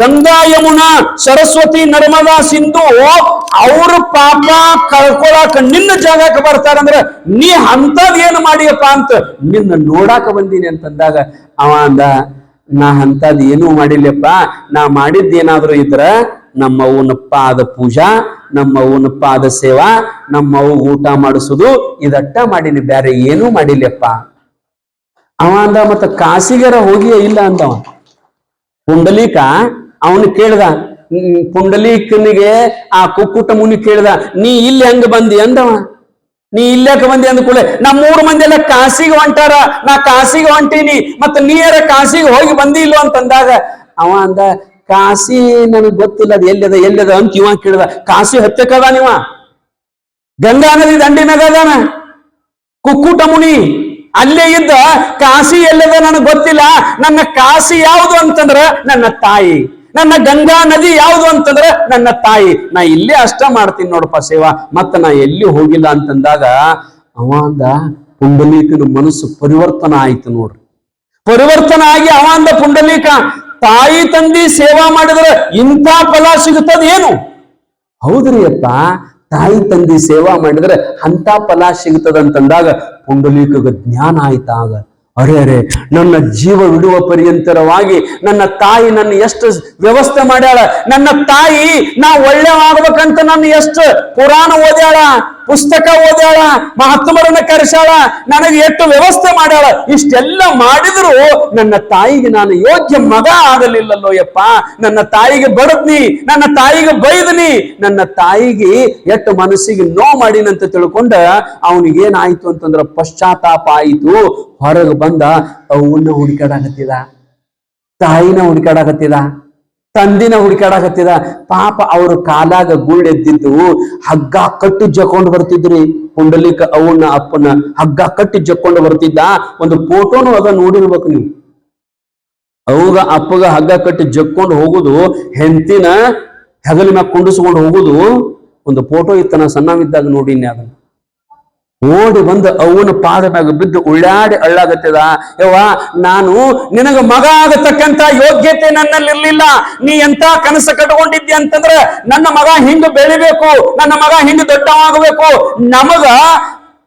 ಗಂಗಾ ಯಮುನಾ ಸರಸ್ವತಿ ನರ್ಮದಾ ಸಿಂಧು, ಅವ್ರ ಪಾಪ ಕಳ್ಕೊಳಕ ನಿನ್ನ ಜಾಗಕ್ಕೆ ಬರ್ತಾರಂದ್ರ ನೀ ಅಂತದ್ ಏನು ಮಾಡಿಯಪ್ಪ ಅಂತ ನಿನ್ನ ನೋಡಾಕ ಬಂದೀನಿ ಅಂತಂದಾಗ, ಅವ ಅಂದ, ನಾ ಅಂತದ್ ಏನೂ ಮಾಡಿಲ್ಲಪ್ಪ, ನಾ ಮಾಡಿದ್ದೇನಾದ್ರೂ ಇದ್ರ ನಮ್ಮ ಅವನಪ್ಪ ಪಾದ ಪೂಜಾ, ನಮ್ಮ ಅವನಪ್ಪ ಪಾದ ಸೇವಾ, ನಮ್ಮ ಅವು ಊಟ ಮಾಡಿಸುದು, ಇದಟ್ಟ ಮಾಡಿನಿ ಬೇರೆ ಏನೂ ಮಾಡಿಲ್ಲಪ್ಪ. ಅವ ಅಂದ, ಮತ್ತ ಕಾಸಿಗರ ಹೋಗಿಯೇ ಇಲ್ಲ ಅಂದವ. ಪುಂಡಲೀಕ, ಅವನು ಕೇಳ್ದ ಪುಂಡಲೀಕನಿಗೆ ಆ ಕುಕ್ಕುಟ ಮುನಿ ಕೇಳ್ದ, ನೀ ಇಲ್ಲಿ ಹೆಂಗ ಬಂದಿ? ಅಂದವ. ನೀ ಇಲ್ಲಕ್ಕೆ ಬಂದಿ? ಅಂದ ಕೂಡಲೇ ನಮ್ಮ ಮೂರು ಮಂದಿ ಎಲ್ಲ ಕಾಸಿಗೆ ಹೊಂಟಾರ. ನಾ ಕಾಸಿಗೆ ಹೊಂಟೀನಿ. ಮತ್ತ ನೀರ ಕಾಸಿಗೆ ಹೋಗಿ ಬಂದಿ ಇಲ್ಲೋ ಅಂತಂದಾಗ, ಅವ ಅಂದ, ಕಾಸಿ ನನಗ್ ಗೊತ್ತಿಲ್ಲ, ಅದು ಎಲ್ಲದ ಎಲ್ಲದ? ಅಂತ ಇವ ಕೇಳ್ದ, ಕಾಸಿ ಹತ್ತಕ್ಕದ ನೀವ ಗಂಗಾ ನದಿ ದಂಡಿ ಅದಾನ. ಕುಕ್ಕುಟ ಮುನಿ ಅಲ್ಲೇ ಇದ್ದ ಕಾಶಿ ಎಲ್ಲದ ನನಗೆ ಗೊತ್ತಿಲ್ಲ. ನನ್ನ ಕಾಶಿ ಯಾವುದು ಅಂತಂದ್ರ ನನ್ನ ತಾಯಿ. ನನ್ನ ಗಂಗಾ ನದಿ ಯಾವುದು ಅಂತಂದ್ರ ನನ್ನ ತಾಯಿ. ನಾ ಇಲ್ಲೇ ಅಷ್ಟ ಮಾಡ್ತೀನಿ ನೋಡಪ್ಪ ಸೇವಾ. ಮತ್ತ ನಾ ಎಲ್ಲಿ ಹೋಗಿಲ್ಲ ಅಂತಂದಾಗ ಅವ ಅಂದ, ಪುಂಡಲೀಕನ ಮನಸ್ಸು ಪರಿವರ್ತನ ಆಯ್ತು ನೋಡ್ರಿ. ಪರಿವರ್ತನ ಆಗಿ ಅವ ಅಂದ ಪುಂಡಲೀಕ, ತಾಯಿ ತಂದಿ ಸೇವಾ ಮಾಡಿದ್ರೆ ಇಂಥ ಫಲ ಸಿಗುತ್ತದೆ ಏನು ಹೌದ್ರಿ ಅಪ್ಪ. ತಾಯಿ ತಂದೆ ಸೇವಾ ಮಾಡಿದ್ರೆ ಅಂತ ಫಲ ಸಿಗ್ತದಂತಂದಾಗ ಪುಂಡಲೀಕಗ ಜ್ಞಾನ ಆಯ್ತಾಗ ಅರೆ ಅರೆ, ನನ್ನ ಜೀವ ಬಿಡುವ ಪರ್ಯಂತರವಾಗಿ ನನ್ನ ತಾಯಿ ನನ್ನ ಎಷ್ಟು ವ್ಯವಸ್ಥೆ ಮಾಡ್ಯಾಳ? ನನ್ನ ತಾಯಿ ನಾ ಒಳ್ಳೆವಾಗ್ಬೇಕಂತ ನನ್ನ ಎಷ್ಟು ಪುರಾಣ ಓದ್ಯಾಳ? ಪುಸ್ತಕ ಓದ್ಯಾಳ, ಮಹಾತ್ಮರನ್ನ ಕರೆಸಾಳ ನನಗೆ ಎಷ್ಟು ವ್ಯವಸ್ಥೆ ಮಾಡ್ಯಾಳ, ಇಷ್ಟೆಲ್ಲ ಮಾಡಿದ್ರು ನನ್ನ ತಾಯಿಗೆ ನಾನು ಯೋಗ್ಯ ಮಗ ಆಗಲಿಲ್ಲಲ್ಲೋ ಯಪ್ಪ. ನನ್ನ ತಾಯಿಗೆ ಬಡದ್ನಿ, ನನ್ನ ತಾಯಿಗೆ ಬೈದ್ನಿ, ನನ್ನ ತಾಯಿಗೆ ಎಷ್ಟು ಮನಸ್ಸಿಗೆ ನೋ ಮಾಡಿನಂತ ತಿಳ್ಕೊಂಡ ಅವನಿಗೆ ಏನಾಯ್ತು ಅಂತಂದ್ರ ಪಶ್ಚಾತ್ತಾಪ ಆಯಿತು. ಹೊರಗೆ ಬಂದ, ಅವನ್ನ ಹುಡುಕಾಡಕತ್ತಿದ ತಾಯಿನ ಹುಡುಕಾಡಕತ್ತಿದ ತಂದಿನ ಹುಡುಕಾಡಕತ್ತಿದ. ಪಾಪ ಅವ್ರ ಕಾಲಾಗ ಗುಳ್ಳೆದ್ದಿದ್ದು, ಹಗ್ಗ ಕಟ್ಟು ಜಕ್ಕೊಂಡು ಬರ್ತಿದ್ರಿ. ಪುಂಡಲಿಕ ಅವನ್ನ ಅಪ್ಪನ ಹಗ್ಗ ಕಟ್ಟಿ ಜಕ್ಕೊಂಡು ಬರ್ತಿದ್ದ. ಒಂದು ಫೋಟೋನು ಅದ ನೋಡಿರ್ಬೇಕು ನೀವು. ಅವಾಗ ಅಪ್ಪಗ ಹಗ್ಗ ಕಟ್ಟಿ ಜಕ್ಕೊಂಡು ಹೋಗುದು ಹೆಂತಿನ ಹೆಗಲ ಮ್ಯಾಗ ಕುಂಡಿಸ್ಕೊಂಡು ಹೋಗುದು, ಒಂದು ಫೋಟೋ ಇತ್ತನ ಸಣ್ಣವಿದ್ದಾಗ ನೋಡಿನಿ ಅದನ್ನ. ಓಡಿ ಬಂದು ಅವನ ಪಾದ ಮ್ಯಾಗ ಬಿದ್ದು ಉಳ್ಳಾಡಿ ಅಳ್ಳಾಗತ್ತದ? ಯವ್ವ, ನಾನು ನಿನಗ ಮಗ ಆಗತಕ್ಕಂತ ಯೋಗ್ಯತೆ ನನ್ನಲ್ಲಿರ್ಲಿಲ್ಲ. ನೀ ಎಂತ ಕನಸು ಕಟ್ಕೊಂಡಿದ್ದಿ ಅಂತಂದ್ರೆ ನನ್ನ ಮಗ ಹಿಂಗ ಬೆಳಿಬೇಕು, ನನ್ನ ಮಗ ಹಿಂಗ ದೊಡ್ಡವಾಗಬೇಕು. ನಮಗ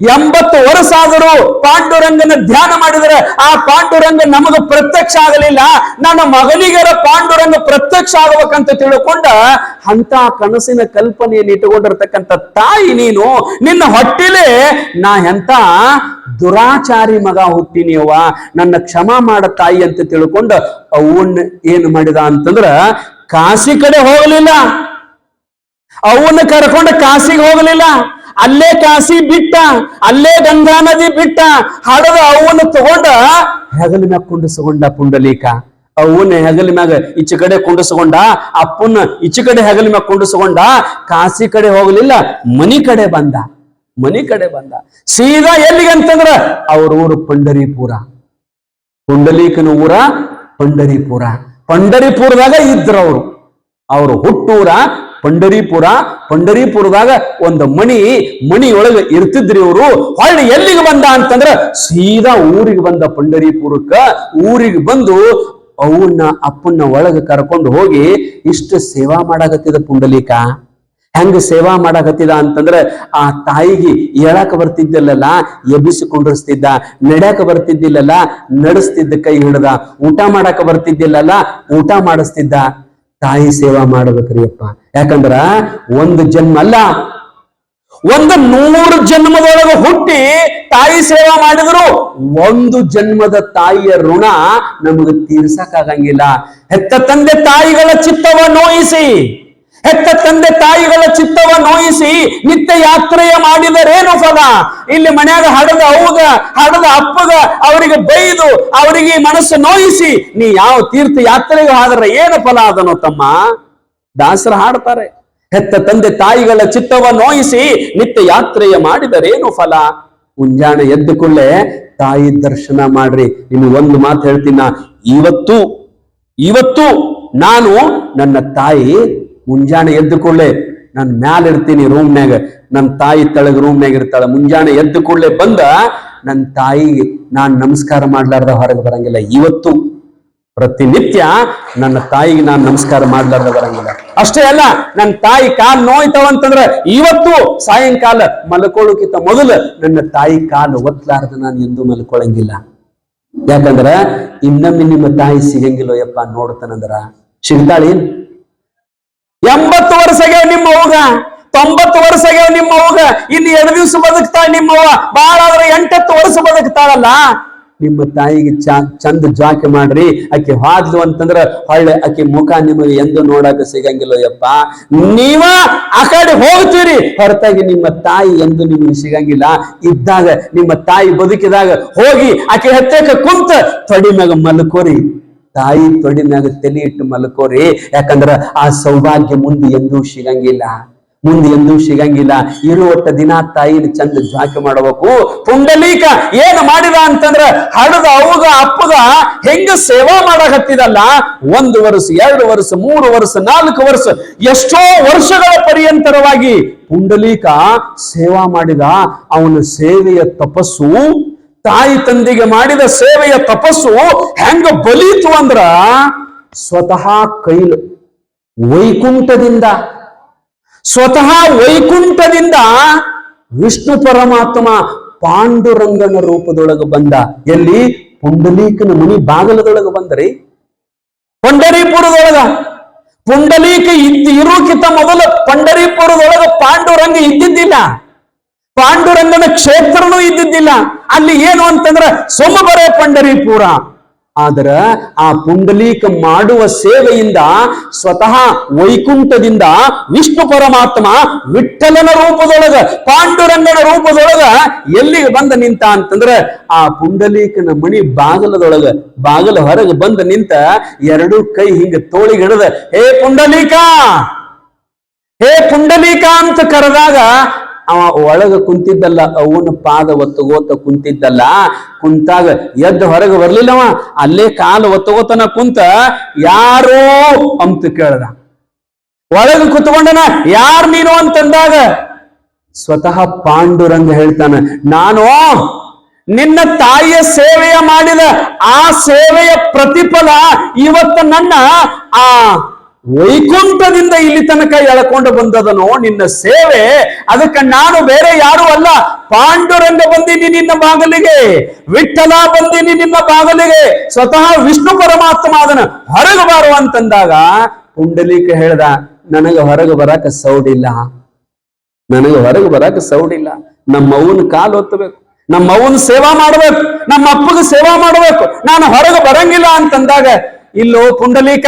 ಎಂಬತ್ತು ವರ್ಷ ಆದರೂ ಪಾಂಡುರಂಗನ ಧ್ಯಾನ ಮಾಡಿದರೆ ಆ ಪಾಂಡುರಂಗ ನಮಗ ಪ್ರತ್ಯಕ್ಷ ಆಗಲಿಲ್ಲ. ನನ್ನ ಮಗನಿಗರ ಪಾಂಡುರಂಗ ಪ್ರತ್ಯಕ್ಷ ಆಗಬೇಕಂತ ತಿಳ್ಕೊಂಡ ಅಂತ ಕನಸಿನ ಕಲ್ಪನೆಯನ್ನು ಇಟ್ಟುಕೊಂಡಿರ್ತಕ್ಕಂಥ ತಾಯಿ ನೀನು, ನಿನ್ನ ಹೊಟ್ಟಿಲೆ ನಾ ಎಂತ ದುರಾಚಾರಿ ಮಗ ಹುಟ್ಟಿನಿಯವ ನನ್ನ ಕ್ಷಮ ಮಾಡ ತಾಯಿ ಅಂತ ತಿಳ್ಕೊಂಡ ಅವನ್ನ ಏನು ಮಾಡಿದ ಅಂತಂದ್ರ ಕಾಶಿ ಕಡೆ ಹೋಗಲಿಲ್ಲ. ಅವನ್ನ ಕರ್ಕೊಂಡು ಕಾಶಿಗೆ ಹೋಗಲಿಲ್ಲ. ಅಲ್ಲೇ ಕಾಸಿ ಬಿಟ್ಟ, ಅಲ್ಲೇ ಗಂಗಾ ನದಿ ಬಿಟ್ಟ, ಹಡದ ಅವನು ತಗೊಂಡ ಹೆಗಲ ಮ್ಯಾಗ ಕುಂಡಿಸ್ಕೊಂಡ ಪುಂಡಲೀಕ. ಅವನ್ನ ಹೆಗಲ ಮ್ಯಾಗ ಈಚೆ ಕಡೆ ಕುಂಡಿಸ್ಕೊಂಡ ಅಪ್ಪನ ಈಚೆ ಕಡೆ ಹೆಗಲ ಮ್ಯಾಗ ಕುಂಡಿಸ್ಕೊಂಡ, ಕಾಸಿ ಕಡೆ ಹೋಗಲಿಲ್ಲ, ಮನಿ ಕಡೆ ಬಂದ. ಮನಿ ಕಡೆ ಬಂದ. ಸೀದಾ ಎಲ್ಲಿಗೆ ಅಂತಂದ್ರ ಅವ್ರ ಊರು ಪಂಡರಿಪುರ. ಪುಂಡಲೀಕನ ಊರ ಪಂಡರಿಪುರ. ಪಂಡರಿಪುರದಾಗ ಇದ್ರು ಅವರು ಹುಟ್ಟೂರ ಪಂಡರೀಪುರ, ಪಂಡರೀಪುರದಾಗ ಒಂದು ಮಣಿ, ಮಣಿಯೊಳಗ ಇರ್ತಿದ್ರಿ ಇವರು. ಹೊಳ್ಳಿ ಎಲ್ಲಿಗೆ ಬಂದ ಅಂತಂದ್ರ ಸೀದಾ ಊರಿಗೆ ಬಂದ ಪಂಡರೀಪುರಕ್ಕ. ಊರಿಗೆ ಬಂದು ಅವನ್ನ ಅಪ್ಪನ್ನ ಒಳಗೆ ಕರ್ಕೊಂಡು ಹೋಗಿ ಇಷ್ಟು ಸೇವಾ ಮಾಡಾಕತ್ತಿದ ಪುಂಡಲೀಕ. ಹೆಂಗ ಸೇವಾ ಮಾಡಾಕತ್ತಿದ ಅಂತಂದ್ರೆ ಆ ತಾಯಿಗೆ ಹೇಳಾಕ ಬರ್ತಿದ್ದಿಲ್ಲಲ್ಲ ಎಬ್ಬಿಸಿಕೊಂಡಿಸ್ತಿದ್ದ ನಡ್ಯಾಕ ಬರ್ತಿದ್ದಿಲ್ಲಲ್ಲ, ನಡೆಸ್ತಿದ್ದ ಕೈ ಹಿಡ್ದ, ಊಟ ಮಾಡಾಕ ಬರ್ತಿದ್ದಿಲ್ಲಲ್ಲ, ಊಟ ಮಾಡಿಸ್ತಿದ್ದ. ತಾಯಿ ಸೇವಾ ಮಾಡಬೇಕು ಅಪ್ಪ ಯಾಕಂದ್ರ ಒಂದು ಜನ್ಮ ಅಲ್ಲ. ಒಂದು ನೂರು ಜನ್ಮದೊಳಗೆ ಹುಟ್ಟಿ ತಾಯಿ ಸೇವಾ ಮಾಡಿದ್ರು ಒಂದು ಜನ್ಮದ ತಾಯಿಯ ಋಣ ನಮಗೆ ತೀರ್ಸಕ್ಕಾಗಂಗಿಲ್ಲ. ಹೆತ್ತ ತಂದೆ ತಾಯಿಗಳ ಚಿತ್ತವ ನೋಯಿಸಿ. ಹೆತ್ತ ತಂದೆ ತಾಯಿಗಳ ಚಿತ್ತವ ನೋಯಿಸಿ ನಿತ್ಯ ಯಾತ್ರೆಯ ಮಾಡಿದರೇನು ಫಲ? ಇಲ್ಲಿ ಮನ್ಯಾಗ ಹಡದ ಅವಗ ಹಡದ ಅಪ್ಪಗ ಅವರಿಗೆ ಬೈದು ಅವರಿಗೆ ಮನಸ್ಸು ನೋಯಿಸಿ ನೀ ಯಾವ ತೀರ್ಥ ಯಾತ್ರೆಗೆ ಆದ್ರೆ ಏನು ಫಲ ಅದನೋ ತಮ್ಮ? ದಾಸರ ಹಾಡ್ತಾರೆ, ಹೆತ್ತ ತಂದೆ ತಾಯಿಗಳ ಚಿತ್ತವ ನೋಯಿಸಿ ನಿತ್ಯ ಯಾತ್ರೆಯ ಮಾಡಿದರೇನು ಫಲ? ಮುಂಜಾನೆ ಎದ್ದು ಕೂಡಲೇ ತಾಯಿ ದರ್ಶನ ಮಾಡ್ರಿ. ನಿಮಗೆ ಒಂದು ಮಾತು ಹೇಳ್ತೀನ ಇವತ್ತು ಇವತ್ತು ನಾನು ನನ್ನ ತಾಯಿ ಮುಂಜಾನೆ ಎದ್ದು ಕೂಡಲೇ ನಾನು ಮ್ಯಾಲ ಇರ್ತೀನಿ ರೂಮ್ನ್ಯಾಗ. ನನ್ನ ತಾಯಿ ತಳಗ ರೂಮ್ನ್ಯಾಗ ಇರ್ತಾಳ. ಮುಂಜಾನೆ ಎದ್ದು ಕೂಡಲೇ ಬಂದ ನನ್ನ ತಾಯಿಗೆ ನಾನು ನಮಸ್ಕಾರ ಮಾಡ್ಲಾರ್ದ ಹೊರಗೆ ಬರಂಗಿಲ್ಲ. ಇವತ್ತು ಪ್ರತಿನಿತ್ಯ ನನ್ನ ತಾಯಿಗೆ ನಾನು ನಮಸ್ಕಾರ ಮಾಡ್ಲಾರ್ದ ಬರಂಗಿಲ್ಲ. ಅಷ್ಟೇ ಅಲ್ಲ ನನ್ನ ತಾಯಿ ಕಾಲ್ ನೋಯ್ತಾವ ಅಂತಂದ್ರೆ ಇವತ್ತು ಸಾಯಂಕಾಲ ಮಲ್ಕೊಳ್ಳೋಕ್ಕಿಂತ ಮೊದಲು ನನ್ನ ತಾಯಿ ಕಾಲು ಒತ್ತಲಾರ್ದ ನಾನು ಎಂದೂ ಮಲ್ಕೊಳ್ಳಂಗಿಲ್ಲ ಯಾಕಂದ್ರ ಇನ್ನೊಮ್ಮೆ ನಿಮ್ಮ ತಾಯಿ ಸಿಗಂಗಿಲ್ಲೋ ಯಪ್ಪ ನೋಡ್ತಾನಂದ್ರ. ಸಿಗ್ತಾಳಿ ಎಂಬತ್ತು ವರ್ಷಗೆ ನಿಮ್ಮ ಅವ್ಗ ತೊಂಬತ್ತು ವರ್ಷಗೆ ನಿಮ್ಮ ಅವ್ಗ ಇನ್ನು ಎರಡು ದಿವಸ ಬದುಕ್ತಾಳ ನಿಮ್ಮವ್ವ. ಬಾಳ ಆದ್ರೆ ಎಂಟತ್ತು ವರ್ಷ ಬದುಕ್ತಾಳಲ್ಲ. ನಿಮ್ಮ ತಾಯಿಗೆ ಚಂದ ಜಾಕೆ ಮಾಡ್ರಿ. ಆಕೆ ಹಾದ್ಲು ಅಂತಂದ್ರ ಹೊಳ್ಳೆ ಆಕೆ ಮುಖ ನಿಮಗೆ ಎಂದು ನೋಡಕ ಸಿಗಂಗಿಲ್ಲ ಯಪ್ಪ. ನೀವ ಆ ಕಡೆ ಹೋಗ್ತೀರಿ. ಹೊರತಾಗಿ ನಿಮ್ಮ ತಾಯಿ ಎಂದು ನಿಮಗೆ ಸಿಗಂಗಿಲ್ಲ. ಇದ್ದಾಗ, ನಿಮ್ಮ ತಾಯಿ ಬದುಕಿದಾಗ ಹೋಗಿ ಆಕೆ ಹತ್ತಕ್ಕೆ ಕುಂತ ತೊಡಿ ಮ್ಯಾಗ ಮಲ್ಕೋರಿ. ತಾಯಿ ತೊಡಿ ಮ್ಯಾಗ ತಲೆ ಇಟ್ಟು ಮಲ್ಕೋರಿ. ಯಾಕಂದ್ರ ಆ ಸೌಭಾಗ್ಯ ಮುಂದೆ ಎಂದೂ ಸಿಗಂಗಿಲ್ಲ. ಮುಂದೆ ಎಂದೂ ಸಿಗಂಗಿಲ್ಲ. ಇರುವಟ್ಟ ದಿನ ತಾಯಿನ ಚಂದ ಜಾಕೆ ಮಾಡಬೇಕು. ಪುಂಡಲೀಕ ಏನು ಮಾಡಿದ ಅಂತಂದ್ರ ಹಡದ, ಅವಗ, ಅಪ್ಪಗ ಹೆಂಗ ಸೇವಾ ಮಾಡಕತ್ತಿದಲ್ಲ? ಒಂದು ವರ್ಷ, ಎರಡು ವರ್ಷ, ಮೂರು ವರ್ಷ, ನಾಲ್ಕು ವರ್ಷ, ಎಷ್ಟೋ ವರ್ಷಗಳ ಪರ್ಯಂತರವಾಗಿ ಪುಂಡಲೀಕ ಸೇವಾ ಮಾಡಿದ. ಅವನ ಸೇವೆಯ ತಪಸ್ಸು ತಾಯಿ ತಂದಿಗೆ ಮಾಡಿದ ಸೇವೆಯ ತಪಸ್ಸು ಹೆಂಗ ಬಲೀತು ಅಂದ್ರ ಸ್ವತಃ ಕೈಲು, ವೈಕುಂಠದಿಂದ. ಸ್ವತಃ ವೈಕುಂಠದಿಂದ ವಿಷ್ಣು ಪರಮಾತ್ಮ ಪಾಂಡುರಂಗನ ರೂಪದೊಳಗೆ ಬಂದ. ಎಲ್ಲಿ? ಪುಂಡಲೀಕನ ಮುನಿ ಬಾಗಲದೊಳಗೆ ಬಂದರಿ. ಪಂಡರೀಪುರದೊಳಗ. ಪುಂಡಲೀಕ ಇದ್ದ ಇರೋಕ್ಕಿಂತ ಮೊದಲು ಪಂಡರೀಪುರದೊಳಗ ಪಾಂಡುರಂಗ ಇದ್ದಿದ್ದಿಲ್ಲ. ಪಾಂಡುರಂಗನ ಕ್ಷೇತ್ರನೂ ಇದ್ದಿದ್ದಿಲ್ಲ. ಅಲ್ಲಿ ಏನು ಅಂತಂದ್ರ ಸೋಮಬರ ಪಂಡರಿಪುರ. ಆದ್ರ ಆ ಪುಂಡಲೀಕ ಮಾಡುವ ಸೇವೆಯಿಂದ ಸ್ವತಃ ವೈಕುಂಠದಿಂದ ವಿಷ್ಣು ಪರಮಾತ್ಮ ವಿಠಲನ ರೂಪದೊಳಗ, ಪಾಂಡುರಂಗನ ರೂಪದೊಳಗ ಎಲ್ಲಿಗೆ ಬಂದ ನಿಂತ ಅಂತಂದ್ರ ಆ ಪುಂಡಲೀಕನ ಮಣಿ ಬಾಗಲದೊಳಗ, ಬಾಗಲ ಹೊರಗೆ ಬಂದ ನಿಂತ ಎರಡು ಕೈ ಹಿಂಗ ತೋಳಿಗಿಡದ, ಹೇ ಪುಂಡಲೀಕ! ಹೇ ಪುಂಡಲೀಕ ಅಂತ ಕರೆದಾಗ ಅವ ಒಳಗ ಕುಂತಿದ್ದಲ್ಲ, ಅವನ ಪಾದ ಒತ್ತಗೋತ ಕುಂತಿದ್ದಲ್ಲ, ಕುಂತಾಗ ಎದ್ದು ಹೊರಗೆ ಬರ್ಲಿಲ್ಲವ, ಅಲ್ಲೇ ಕಾಲು ಒತ್ತಗೋತನ ಕುಂತ ಯಾರೋ ಅಂತ ಕೇಳ್ದ. ಒಳಗೆ ಕುತ್ಕೊಂಡನ, ಯಾರ್ ನೀನು ಅಂತಂದಾಗ ಸ್ವತಃ ಪಾಂಡುರಂಗ ಹೇಳ್ತಾನೆ, ನಾನು ನಿನ್ನ ತಾಯಿಯ ಸೇವೆಯ ಮಾಡಿದ ಆ ಸೇವೆಯ ಪ್ರತಿಫಲ ಇವತ್ತು ನನ್ನ, ಆ ವೈಕುಂಠದಿಂದ ಇಲ್ಲಿ ತನಕ ಎಳ್ಕೊಂಡು ಬಂದದನೋ ನಿನ್ನ ಸೇವೆ. ಅದಕ್ಕೆ ನಾನು ಬೇರೆ ಯಾರು ಅಲ್ಲ. ಪಾಂಡುರಂಗ ಬಂದಿನಿ ನಿನ್ನ ಬಾಗಲಿಗೆ. ವಿಠಲ ಬಂದಿನಿ ನಿನ್ನ ಬಾಗಲಿಗೆ. ಸ್ವತಃ ವಿಷ್ಣು ಪರಮಾತ್ಮ ಅದನ್ನ ಹೊರಗೆ ಬಾರು ಅಂತಂದಾಗ ಪುಂಡಲೀಕ ಹೇಳ್ದ, ನನಗೆ ಹೊರಗೆ ಬರಕ ಸೌಡಿಲ್ಲ. ನನಗೆ ಹೊರಗೆ ಬರಕ ಸೌಡಿಲ್ಲ. ನಮ್ಮ ಅವ್ವನ ಕಾಲು ಒತ್ತಬೇಕು. ನಮ್ಮ ಅವ್ವನ ಸೇವಾ ಮಾಡ್ಬೇಕು. ನಮ್ಮ ಅಪ್ಪಗ ಸೇವಾ ಮಾಡ್ಬೇಕು. ನಾನು ಹೊರಗೆ ಬರಂಗಿಲ್ಲ ಅಂತಂದಾಗ, ಇಲ್ಲೋ ಪುಂಡಲೀಕ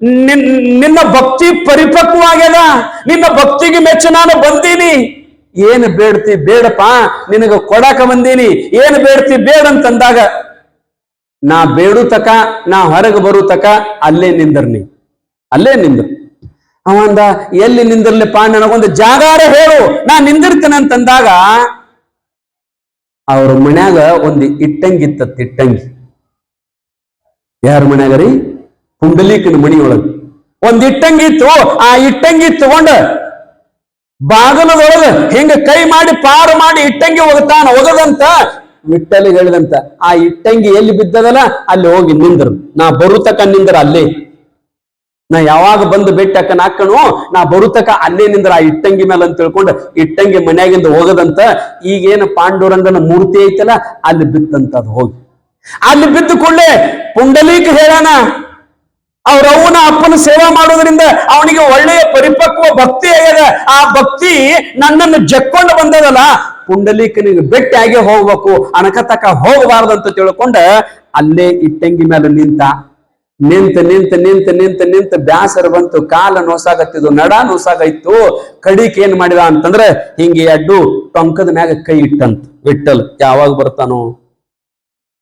ನಿನ್ನ ಭಕ್ತಿ ಪರಿಪಕ್ವಾಗ್ಯದ ನಿನ್ನ ಭಕ್ತಿಗೆ ಮೆಚ್ಚು ನಾನು ಬಂದೀನಿ. ಏನು ಬೇಡ್ತಿ, ಬೇಡಪ್ಪ, ನಿನಗ ಕೊಡಾಕ ಬಂದೀನಿ. ಏನು ಬೇಡ್ತಿ, ಬೇಡ ಅಂತಂದಾಗ ನಾ ಬೇಡು ತಕ, ನಾ ಹೊರಗೆ ಬರು ತಕ, ಅಲ್ಲೇ ನಿಂದರ್ ನೀ. ಅಲ್ಲೇ ನಿಂದ್ರು. ಅವಂದ, ಎಲ್ಲಿ ನಿಂದಿರ್ಲಿಪ್ಪ? ನನಗೊಂದು ಜಾಗಾರ ಹೇಳು. ನಾ ನಿಂದಿರ್ತೇನೆ ಅಂತಂದಾಗ ಅವ್ರ ಮನ್ಯಾಗ ಒಂದು ಇಟ್ಟಂಗಿ ಇಟ್ಟಂಗಿ ಯಾರ ಮನ್ಯಾಗ ರೀ? ಪುಂಡಲೀಕನ ಮಣಿಯೊಳಗೆ. ಒಂದ್ ಇಟ್ಟಂಗಿ ಇತ್ತು, ಆ ಇಟ್ಟಂಗಿ ತಗೊಂಡ ಬಾಗಲದೊಳಗ ಹಿಂಗ ಕೈ ಮಾಡಿ ಪಾರು ಮಾಡಿ ಇಟ್ಟಂಗಿ ಹೋಗ್ತಾನ ಹೋಗದಂತ ವಿಟ್ಟಲಿಗೆ ಹೇಳಿದಂತ. ಆ ಇಟ್ಟಂಗಿ ಎಲ್ಲಿ ಬಿದ್ದದಲ್ಲ? ಅಲ್ಲಿ ಹೋಗಿ ನಿಂದ್ರು. ನಾ ಬರುತಕ ನಿಂದ್ರ ಅಲ್ಲಿ. ನಾ ಯಾವಾಗ ಬಂದು ಬೆಟ್ಟ ನಾಕಣು ನಾ ಬರುತಕ ಅಲ್ಲೇ ನಿಂದ್ರ ಆ ಇಟ್ಟಂಗಿ ಮೇಲೆ ಅಂತ ತಿಳ್ಕೊಂಡು ಇಟ್ಟಂಗಿ ಮನ್ಯಾಗಿಂದ ಹೋಗದಂತ ಈಗೇನು ಪಾಂಡುರಂಗನ ಮೂರ್ತಿ ಐತಲ್ಲ, ಅಲ್ಲಿ ಬಿತ್ತಂತ ಅದು ಹೋಗಿ. ಅಲ್ಲಿ ಬಿದ್ದು ಕೂಡಲೇ ಪುಂಡಲೀಕ ಹೇಳೋಣ ಅವ್ರ ಅವನ ಅಪ್ಪನ ಸೇವಾ ಮಾಡೋದ್ರಿಂದ ಅವನಿಗೆ ಒಳ್ಳೆಯ ಪರಿಪಕ್ವ ಭಕ್ತಿ ಆಗ್ಯದ. ಆ ಭಕ್ತಿ ನನ್ನನ್ನು ಜಕ್ಕೊಂಡು ಬಂದದಲ್ಲ, ಪುಂಡಲೀಕನಿಗೆ ಬೆಟ್ಟಿ ಆಗಿ ಹೋಗ್ಬೇಕು, ಅಣಕತಕ ಹೋಗಬಾರ್ದಂತ ತಿಳ್ಕೊಂಡ ಅಲ್ಲೇ ಇಟ್ಟಂಗಿ ಮೇಲೆ ನಿಂತ ನಿಂತ ನಿಂತ ನಿಂತ ನಿಂತ ನಿಂತ ಬ್ಯಾಸರ ಬಂತು, ಕಾಲ ನೋಸಾಗತ್ತಿದ್ದು ನಡ ನೋಸಾಗೈತು ಕಡಿಕ್ ಏನ್ ಮಾಡಿದ ಅಂತಂದ್ರೆ ಹಿಂಗೆ ಅಡ್ಡು ಟೊಂಕದ ಮ್ಯಾಗ ಕೈ ಇಟ್ಟಂತ ವಿಟ್ಟಲ್ ಯಾವಾಗ ಬರ್ತಾನೋ,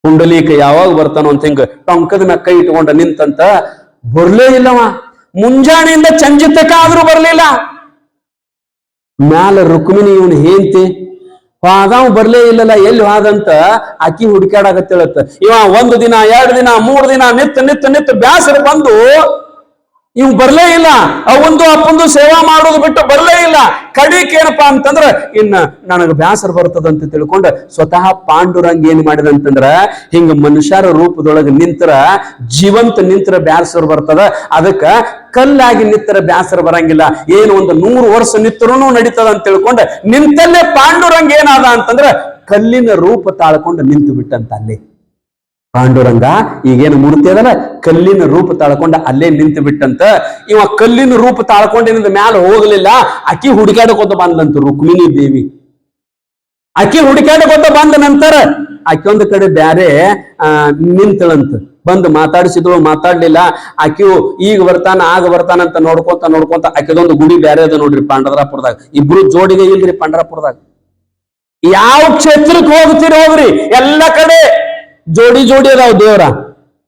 ಪುಂಡಲೀಕ ಯಾವಾಗ ಬರ್ತಾನೋ ಅಂತ ಹಿಂಗ ಟೊಂಕದ ಮ್ಯಾಗ ಕೈ ಇಟ್ಕೊಂಡ ನಿಂತಂತ ಬರ್ಲೇ ಇಲ್ಲವ. ಮುಂಜಾನೆಯಿಂದ ಸಂಜೆ ತಕ ಆದ್ರೂ ಬರ್ಲಿಲ್ಲ. ಮ್ಯಾಲ ರುಕ್ಮಿಣಿ ಇವನು ಹೇಂತಿ ಅದಾವ್, ಬರ್ಲೇ ಇಲ್ಲಲ್ಲ, ಎಲ್ಲಿ ಹೋದಂತ? ಅಕ್ಕಿ ಹುಡುಕಾಡಕತ್ತೇಳತ್ತ ಇವ ಒಂದು ದಿನ, ಎರಡು ದಿನ, ಮೂರು ದಿನ ನಿತ್ತ ನಿತ್ತ ನಿತ್ತ ಬ್ಯಾಸರ ಬಂದು ಇವ್ ಬರ್ಲೇ ಇಲ್ಲ. ಅವಂದು ಅಪ್ಪಂದು ಸೇವಾ ಮಾಡೋದು ಬಿಟ್ಟು ಬರ್ಲೇ ಇಲ್ಲ. ಕಡಿಕ್ ಏನಪ್ಪಾ ಅಂತಂದ್ರ, ಇನ್ನ ನನಗ ಬ್ಯಾಸರ ಬರ್ತದಂತ ತಿಳ್ಕೊಂಡ ಸ್ವತಃ ಪಾಂಡುರಂಗ ಏನ್ ಮಾಡಿದಂತಂದ್ರ ಹಿಂಗ ಮನುಷ್ಯರ ರೂಪದೊಳಗ ನಿಂತರ ಜೀವಂತ ನಿಂತರ ಬ್ಯಾಸರ ಬರ್ತದ. ಅದಕ್ಕ ಕಲ್ಲಾಗಿ ನಿಂತರ ಬ್ಯಾಸರ ಬರಂಗಿಲ್ಲ. ಏನು ಒಂದು ನೂರು ವರ್ಷ ನಿಂತರೂ ನಡೀತದ ಅಂತ ತಿಳ್ಕೊಂಡ ನಿಂತಲ್ಲೇ ಪಾಂಡುರಂಗ ಏನಾದ ಅಂತಂದ್ರ, ಕಲ್ಲಿನ ರೂಪ ತಾಳ್ಕೊಂಡು ನಿಂತು ಬಿಟ್ಟಂತ ಅಲ್ಲಿ. ಪಾಂಡುರಂಗ ಈಗೇನು ಮೂರ್ತಿ ಅದಲ್ಲ? ಕಲ್ಲಿನ ರೂಪ ತಾಳ್ಕೊಂಡ ಅಲ್ಲೇ ನಿಂತು ಬಿಟ್ಟಂತ, ಇವ ಕಲ್ಲಿನ ರೂಪ ತಾಳ್ಕೊಂಡಿನಿಂದ ಮ್ಯಾಲ ಹೋಗ್ಲಿಲ್ಲ, ಅಕ್ಕಿ ಹುಡುಕಾಡಕೋತ ಬಂದ್ಲಂತ ರುಕ್ಮಿಣಿ ದೇವಿ. ಅಕ್ಕಿ ಹುಡುಕಾಡಕೋತ ಬಂದ ನಂತರ ಅಕ್ಕಿ ಒಂದು ಕಡೆ ಬ್ಯಾರೆ, ಆ, ನಿಂತಳಂತ. ಬಂದು ಮಾತಾಡಿಸಿದ್ರು ಮಾತಾಡ್ಲಿಲ್ಲ. ಆಕಿಯು ಈಗ ಬರ್ತಾನ, ಆಗ ಬರ್ತಾನ ಅಂತ ನೋಡ್ಕೊಂತ ನೋಡ್ಕೊಂತ ಅಕ್ಕಿದೊಂದು ಗುಡಿ ಬ್ಯಾರೆ ಅದ ನೋಡ್ರಿ ಪಾಂಡರಾಪುರದಾಗ. ಇಬ್ರು ಜೋಡಿಗೆ ಇಲ್ರಿ ಪಾಂಡರಾಪುರದಾಗ. ಯಾವ ಕ್ಷೇತ್ರಕ್ಕೆ ಹೋಗ್ತೀರಿ ಹೋಗ್ರಿ? ಎಲ್ಲ ಕಡೆ ಜೋಡಿ ಜೋಡಿ ಅದಾವ ದೇವರ.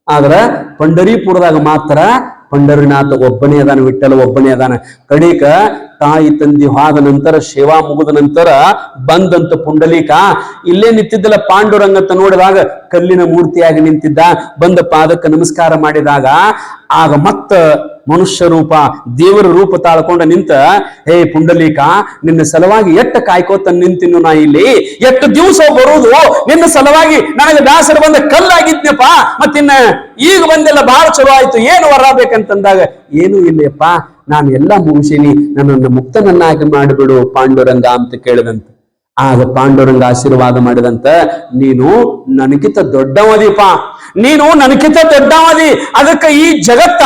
ಆದ್ರ ಪಂಡರೀಪುರದಾಗ ಮಾತ್ರ ಪಂಡರಿನಾಥ ಒಬ್ಬನೇ ಅದಾನ ವಿಠಲ ಒಬ್ಬನೇ ಅದಾನ. ಕಡಿಕ ತಾಯಿ ತಂದಿ ಹೋದ ನಂತರ, ಸೇವಾ ಮುಗಿದ ನಂತರ ಬಂದಂತ ಪುಂಡಲೀಕ, ಇಲ್ಲೇ ನಿಂತಿದ್ದಲ್ಲ ಪಾಂಡುರಂಗ ಅಂತ ನೋಡಿದಾಗ ಕಲ್ಲಿನ ಮೂರ್ತಿಯಾಗಿ ನಿಂತಿದ್ದ, ಬಂದ ಪಾದಕ್ಕೆ ನಮಸ್ಕಾರ ಮಾಡಿದಾಗ, ಆಗ ಮತ್ತ ಮನುಷ್ಯ ರೂಪ, ದೇವರ ರೂಪ ತಾಳ್ಕೊಂಡ ನಿಂತ, ಹೇ ಪುಂಡಲೀಕ, ನಿನ್ನ ಸಲುವಾಗಿ ಎಟ್ಟ ಕಾಯ್ಕೋತ ನಿಂತಿನ್ನು ನಾ ಇಲ್ಲಿ? ಎಷ್ಟು ದಿವಸ ಬರುವುದು? ನಿನ್ನ ಸಲುವಾಗಿ ನನಗೆ ದಾಸರು ಬಂದ ಕಲ್ಲಾಗಿದ್ನಪ್ಪ, ಮತ್ತಿನ್ನ ಈಗ ಬಂದೆಲ್ಲ ಬಹಳ ಚಲೋ ಆಯ್ತು, ಏನು ಹೊರಬೇಕಂತಂದಾಗ ಏನು ಇಲ್ಲಪ್ಪ ನಾನು ಎಲ್ಲ ಮುಗಿಸೀನಿ ನನ್ನನ್ನು ಮುಕ್ತನನ್ನಾಗಿ ಮಾಡಿಬಿಡು ಪಾಂಡುರಂಗ ಅಂತ ಕೇಳಿದಂತೆ. ಆಗ ಪಾಂಡುರಂಗ ಆಶೀರ್ವಾದ ಮಾಡಿದಂತ, ನೀನು ನನಗಿಂತ ದೊಡ್ಡವದಿಪ ನೀನು ನನಗಿಂತ ದೊಡ್ಡವದಿ. ಅದಕ್ಕೆ ಈ ಜಗತ್ತ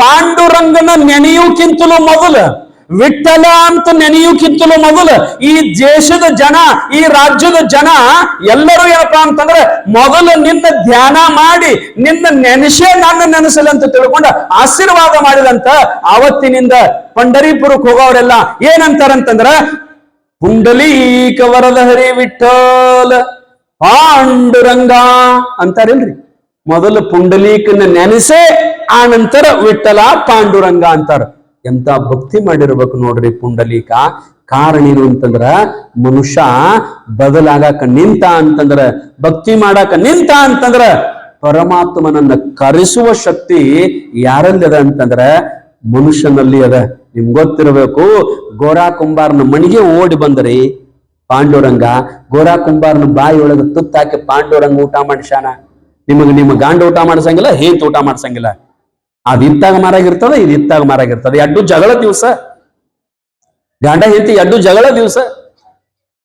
ಪಾಂಡುರಂಗನ ನೆನೆಯೋಕ್ಕಿಂತಲೂ ಮೊದಲು ವಿಠಲ ಅಂತ ನೆನೆಯುಕ್ಕಿಂತಲೂ ಮೊದಲು ಈ ದೇಶದ ಜನ, ಈ ರಾಜ್ಯದ ಜನ ಎಲ್ಲರೂ ಏನಪ್ಪ ಅಂತಂದ್ರೆ ಮೊದಲು ನಿನ್ನ ಧ್ಯಾನ ಮಾಡಿ, ನಿನ್ನ ನೆನೆಸೇ ನನ್ನ ನೆನೆಸಲಿ ಅಂತ ತಿಳ್ಕೊಂಡ ಆಶೀರ್ವಾದ ಮಾಡಿದಂತ ಆವತ್ತಿನಿಂದ ಪಂಡರೀಪುರಕ್ಕೆ ಹೋಗೋರೆಲ್ಲ ಏನಂತಾರಂತಂದ್ರ ಪುಂಡಲೀಕ ವರದ ಹರಿ ವಿಠಲ ಪಾಂಡುರಂಗ ಅಂತಾರೇನ್ರಿ? ಮೊದಲು ಪುಂಡಲೀಕನ ನೆನೆಸೇ ಆ ನಂತರ ವಿಠಲ ಪಾಂಡುರಂಗ ಅಂತಾರ. ಎಂತ ಭಕ್ತಿ ಮಾಡಿರ್ಬೇಕು ನೋಡ್ರಿ ಪುಂಡಲೀಕ. ಕಾರಣ ಏನು ಅಂತಂದ್ರ ಮನುಷ್ಯ ಬದಲಾಗಕ ನಿಂತ ಅಂತಂದ್ರ, ಭಕ್ತಿ ಮಾಡಾಕ ನಿಂತ ಅಂತಂದ್ರ ಪರಮಾತ್ಮನನ್ನ ಕರೆಸುವ ಶಕ್ತಿ ಯಾರಲ್ಲಿ ಅಂತಂದ್ರ ಮನುಷ್ಯನಲ್ಲಿ ಅದ. ನಿಮ್ ಗೊತ್ತಿರಬೇಕು ಗೋರಾ ಕುಂಬಾರನ ಮಣಿಗೆ ಓಡಿ ಬಂದ್ರಿ ಪಾಂಡುರಂಗ. ಗೋರಾ ಕುಂಬಾರನ ಬಾಯಿ ಒಳಗೆ ತುತ್ತಾಕಿ ಪಾಂಡುರಂಗ ಊಟ ಮಾಡಿಸ್ಯಾನ. ನಿಮಗೆ ನಿಮ್ಮ ಗಾಂಡ ಊಟ ಮಾಡಿಸಂಗಿಲ್ಲ, ಹೇತ್ ಊಟ ಮಾಡ್ಸಂಗಿಲ್ಲ. ಅದ್ ಇತ್ತಾಗ ಮಾರಾಗಿರ್ತದ ಇದು ಇತ್ತಾಗ ಮಾರಾಗಿರ್ತದ ಎಡ್ಡು ಜಗಳ ದಿವಸ, ಗಂಡ ಹೆಂಡತಿ ಎಡ್ಡು ಜಗಳ ದಿವಸ.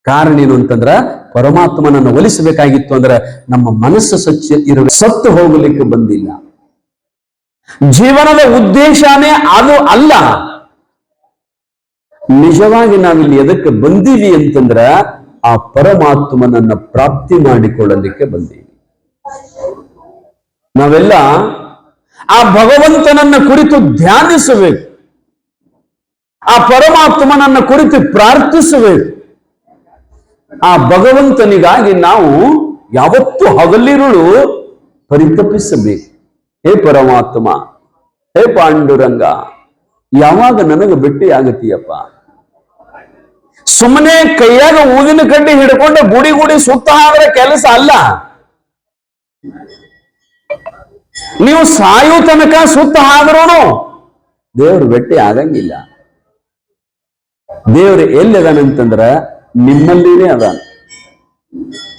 ಕಾರಣ ಏನು ಅಂತಂದ್ರ, ಪರಮಾತ್ಮನನ್ನು ಒಲಿಸಬೇಕಾಗಿತ್ತು ಅಂದ್ರ ನಮ್ಮ ಮನಸ್ಸು ಸ್ವಚ್ಛ ಇರ ಸತ್ತು ಹೋಗಲಿಕ್ಕೆ ಬಂದಿಲ್ಲ. ಜೀವನದ ಉದ್ದೇಶನೇ ಅದು ಅಲ್ಲ. ನಿಜವಾಗಿ ನಾವಿಲ್ಲಿ ಎದಕ್ಕೆ ಬಂದೀವಿ ಅಂತಂದ್ರ, ಆ ಪರಮಾತ್ಮನನ್ನ ಪ್ರಾಪ್ತಿ ಮಾಡಿಕೊಳ್ಳಲಿಕ್ಕೆ ಬಂದೀವಿ. ನಾವೆಲ್ಲ ಆ ಭಗವಂತನನ್ನ ಕುರಿತು ಧ್ಯಾನಿಸಬೇಕು. ಆ ಪರಮಾತ್ಮನನ್ನ ಕುರಿತು ಪ್ರಾರ್ಥಿಸಬೇಕು. ಆ ಭಗವಂತನಿಗಾಗಿ ನಾವು ಯಾವತ್ತು ಹಗಲಿರುಳು ಪರಿತಪಿಸಬೇಕು. ಹೇ ಪರಮಾತ್ಮ, ಹೇ ಪಾಂಡುರಂಗ, ಯಾವಾಗ ನನಗೆ ಭೇಟಿ ಆಗತಿಯಪ್ಪ ಸುಮ್ಮನೆ ಕೈಯಾಗ ಊದಿನ ಕಡ್ಡಿ ಹಿಡ್ಕೊಂಡು ಗುಡಿ ಗುಡಿ ಸುತ್ತ ಆದ್ರೆ ಕೆಲಸ ಅಲ್ಲ. ನೀವು ಸಾಯೋ ತನಕ ಸುತ್ತ ಆದ್ರೂ ದೇವ್ರ ಬೆಟ್ಟಿ ಆಗಂಗಿಲ್ಲ. ದೇವ್ರ ಎಲ್ಲಿ ಅದಾನಂತಂದ್ರ ನಿಮ್ಮಲ್ಲಿನೇ ಅದ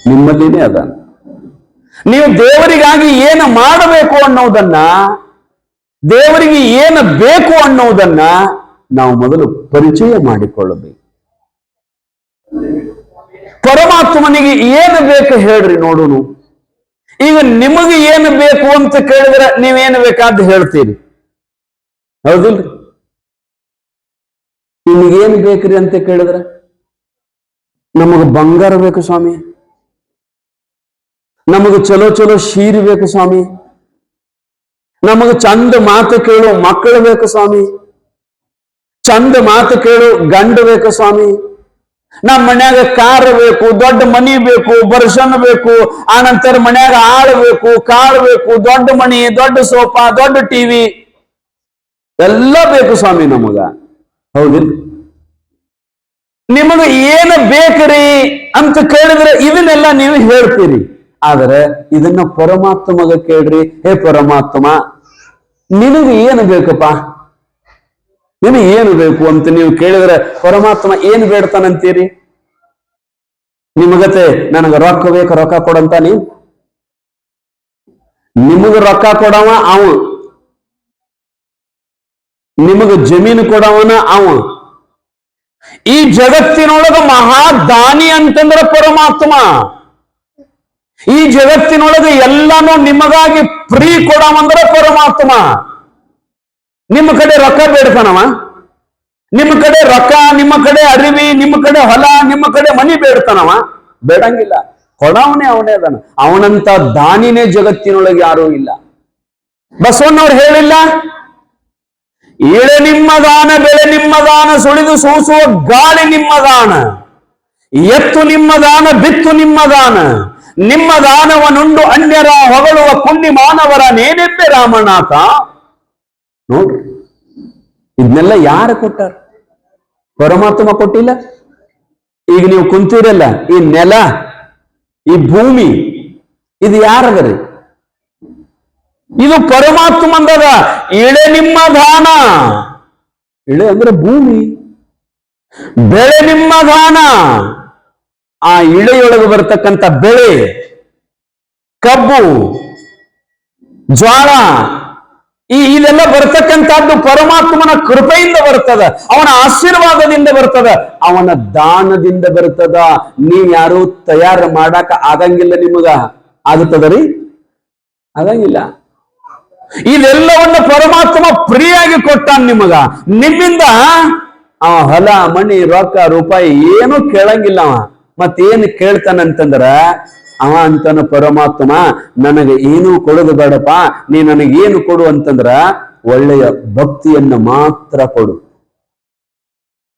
ನಿಮ್ಮಲ್ಲಿನೇ ಅದಾನ. ನೀವು ದೇವರಿಗಾಗಿ ಏನು ಮಾಡಬೇಕು ಅನ್ನೋದನ್ನ, ದೇವರಿಗೆ ಏನು ಬೇಕು ಅನ್ನೋದನ್ನ ನಾವು ಮೊದಲು ಪರಿಚಯ ಮಾಡಿಕೊಳ್ಳಬೇಕು. ಪರಮಾತ್ಮನಿಗೆ ಏನು ಬೇಕು ಹೇಳ್ರಿ ನೋಡುನು. ಈಗ ನಿಮಗೆ ಏನು ಬೇಕು ಅಂತ ಕೇಳಿದ್ರೆ ನೀವೇನು ಬೇಕಾದ್ದು ಹೇಳ್ತೀರಿ. ಹೌದಿಲ್ರಿ? ನಿಮಗೇನು ಬೇಕ್ರಿ ಅಂತ ಕೇಳಿದ್ರೆ? ನಮಗ ಬಂಗಾರ ಬೇಕು ಸ್ವಾಮಿ. ನಮಗ ಚಲೋ ಚಲೋ ಶೀರಿ ಬೇಕು ಸ್ವಾಮಿ. ನಮಗ ಚಂದ ಮಾತು ಕೇಳು ಮಕ್ಕಳು ಬೇಕು ಸ್ವಾಮಿ. ಚಂದ ಮಾತು ಕೇಳು ಗಂಡು ಬೇಕು ಸ್ವಾಮಿ. ನಮ್ಮ ಮನ್ಯಾಗ ಕಾರ್ ಬೇಕು ದೊಡ್ಡ ಮನಿ ಬೇಕು ಬರ್ಷನ್ ಬೇಕು ಆನಂತರ ಮನ್ಯಾಗ ಆಳ್ ಬೇಕು ಕಾರ್ ಬೇಕು ದೊಡ್ಡ ಮನಿ ದೊಡ್ಡ ಸೋಫಾ ದೊಡ್ಡ ಟಿವಿ. ಎಲ್ಲ ಬೇಕು ಸ್ವಾಮಿ ನಮಗ. ಹೌದಿಲ್ಲ ನಿಮಗ ಏನು ಬೇಕ್ರಿ ಅಂತ ಕೇಳಿದ್ರೆ ಇದನ್ನೆಲ್ಲ ನೀವು ಹೇಳ್ತೀರಿ. ಆದರೆ ಇದನ್ನ ಪರಮಾತ್ಮಗ ಕೇಳ್ರಿ ಹೇ ಪರಮಾತ್ಮ ನಿನಗೆ ಏನು ಬೇಕಪ್ಪ? ನಿಮಗೆ ಏನು ಬೇಕು ಅಂತ ನೀವು ಕೇಳಿದ್ರೆ ಪರಮಾತ್ಮ ಏನು ಬೇಡ್ತಾನಂತೀರಿ? ನಿಮಗತೆ ನನಗ ರೊಕ್ಕ ಬೇಕು, ರೊಕ್ಕ ಕೊಡಂತ ನೀವು ನಿಮಗ ರೊಕ್ಕ ಕೊಡವ ಅವ ನಿಮಗ ಜಮೀನು ಕೊಡವನ ಅವ ಈ ಜಗತ್ತಿನೊಳಗ ಮಹಾದಾನಿ ಅಂತಂದ್ರ ಪರಮಾತ್ಮ. ಈ ಜಗತ್ತಿನೊಳಗ ಎಲ್ಲಾನು ನಿಮಗಾಗಿ ಫ್ರೀ ಕೊಡವಂದ್ರ ಪರಮಾತ್ಮ. ನಿಮ್ಮ ಕಡೆ ರೊಕ್ಕ ಬೇಡ್ತಾನವ ನಿಮ್ಮ ಕಡೆ ರೊಕ್ಕ, ನಿಮ್ಮ ಕಡೆ ಅರಿವಿ, ನಿಮ್ಮ ಕಡೆ ಹೊಲ, ನಿಮ್ಮ ಕಡೆ ಮನಿ ಬೇಡ್ತಾನವ ಬೇಡಂಗಿಲ್ಲ. ಕೊಡವನೇ ಅವನೇ ಅದಾನ. ಅವನಂತ ದಾನಿನೇ ಜಗತ್ತಿನೊಳಗೆ ಯಾರೂ ಇಲ್ಲ. ಬಸವಣ್ಣವ್ರು ಹೇಳಿಲ್ಲ? ಇಳೆ ನಿಮ್ಮ ದಾನ, ಬೆಳೆ ನಿಮ್ಮ ದಾನ, ಸುಳಿದು ಸೂಸುವ ಗಾಳಿ ನಿಮ್ಮ ದಾನ. ಎತ್ತು ನಿಮ್ಮ ದಾನ, ಬಿತ್ತು ನಿಮ್ಮ ದಾನ. ನಿಮ್ಮ ದಾನವನುಂಡು ಅನ್ಯರ ಹೊಗಳುವ ಪುಣ್ಯ ಮಾನವರ ನೇನೆಂಬೆ ರಾಮನಾಥ ನೋಡ್ರಿ. ಇದನ್ನೆಲ್ಲ ಯಾರು ಕೊಟ್ಟಾರ? ಪರಮಾತ್ಮ ಕೊಟ್ಟಿಲ್ಲ? ಈಗ ನೀವು ಕುಂತೀರಲ್ಲ, ಈ ನೆಲ, ಈ ಭೂಮಿ, ಇದು ಯಾರದರಿ? ಇದು ಪರಮಾತ್ಮಂದದ ಇಳೆ ನಿಮ್ಮ ದಾನ ಇಳೆ ಅಂದ್ರೆ ಭೂಮಿ. ಬೆಳೆ ನಿಮ್ಮ ದಾನ ಆ ಇಳೆಯೊಳಗೆ ಬರ್ತಕ್ಕಂಥ ಬೆಳೆ, ಕಬ್ಬು, ಜ್ವಾಳ ಈ ಇದೆಲ್ಲ ಬರ್ತಕ್ಕಂಥದ್ದು ಪರಮಾತ್ಮನ ಕೃಪೆಯಿಂದ ಬರ್ತದ, ಅವನ ಆಶೀರ್ವಾದದಿಂದ ಬರ್ತದ, ಅವನ ದಾನದಿಂದ ಬರ್ತದ. ನೀವ್ ಯಾರು ತಯಾರು ಮಾಡಾಕ ಆಗಂಗಿಲ್ಲ ನಿಮಗ. ಆಗುತ್ತದ ರೀ ಆಗಂಗಿಲ್ಲ. ಇದೆಲ್ಲವನ್ನು ಪರಮಾತ್ಮ ಫ್ರೀಯಾಗಿ ಕೊಟ್ಟಾನ ನಿಮಗ. ನಿಮ್ಮಿಂದ ಆ ಹೊಲ ಮಣಿ ರೊಕ್ಕ, ರೂಪಾಯಿ ಏನು ಕೇಳಂಗಿಲ್ಲ ಅವ. ಮತ್ತೇನು ಕೇಳ್ತಾನಂತಂದ್ರ ಅವ ಅಂತಾನ ಪರಮಾತ್ಮ, ನನಗೆ ಏನೂ ಕೊಡೋದು ಬೇಡಪ್ಪ, ನೀ ನನಗೇನು ಕೊಡು ಅಂತಂದ್ರ ಒಳ್ಳೆಯ ಭಕ್ತಿಯನ್ನ ಮಾತ್ರ ಕೊಡು.